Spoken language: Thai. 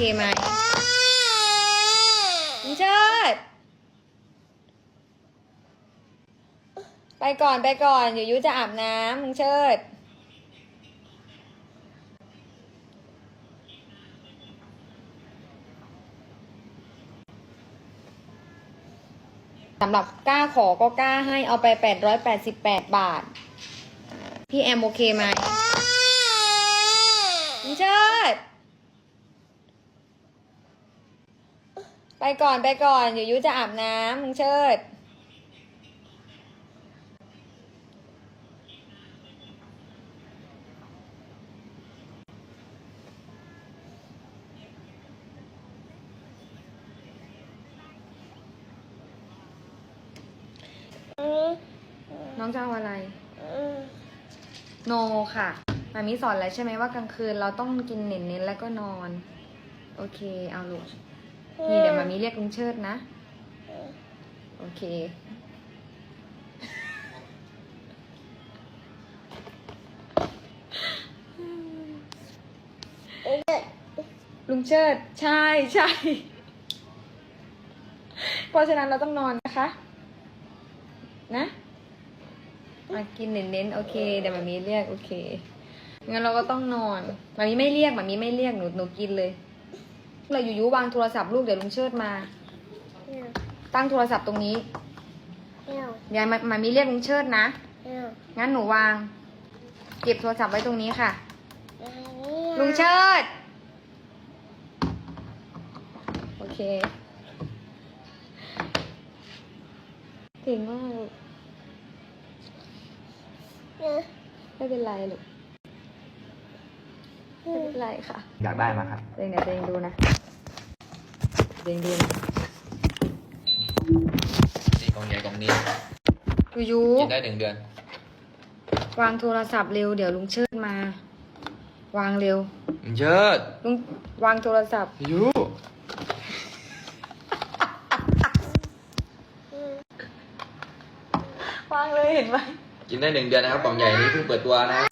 เคไหมลุงเชิดไปก่อนไปก่อน เดี๋ยวยุจะอาบน้ำลุงเชิดสำหรับกล้าขอก็กล้าให้เอาไปแปดร้อยแปดสิบแปดบาท พี่แอมโอเคไหมลุงเชิด ไปก่อนไปก่อนเดี๋ยวยุจะอาบน้ำลุงเชิด น้องจะเอาอะไร โนค่ะมามิสอนแล้วใช่ไหมว่ากลางคืนเราต้องกินเน้นๆแล้วก็นอน โอเค เอาลูก นี่เดี๋ยวมามิเรียกลุงเชิดนะ โอเค ลุงเชิด ใช่ใช่เพราะฉะนั้นเราต้องนอนนะคะ นะมากินเน้นๆโอเคเดี๋ยวมามีเรียกโอเคงั้นเราก็ต้องนอนมามีไม่เรียกมามีไม่เรียกหนูหนูกินเลย เราอยู่ยุวางโทรศัพท์ลูกเดี๋ยวลุงเชิดมา ตั้งโทรศัพท์ตรงนี้เดี๋ยวมามามีเรียกลุงเชิดนะงั้นหนูวาง เก็บโทรศัพท์ไว้ตรงนี้ค่ะ ลุงเชิด โอเคเก่งมากลูกไม่เป็นไรลูก ไม่เป็นไรค่ะ อยากได้มาครับเองเดี๋ยวเองดูนะเองดูนะนี่กล่องใหญ่กล่องนี้ยูยูกินได้หนึ่งเดือน วางโทรศัพท์เร็วเดี๋ยวลุงเชิดมา วางเร็วเชิดลุงวางโทรศัพท์ ยูวางเลยเห็นไหมกินได้หนึ่งเดือนนะครับกล่องใหญ่นี้เพิ่งเปิดตัวนะครับ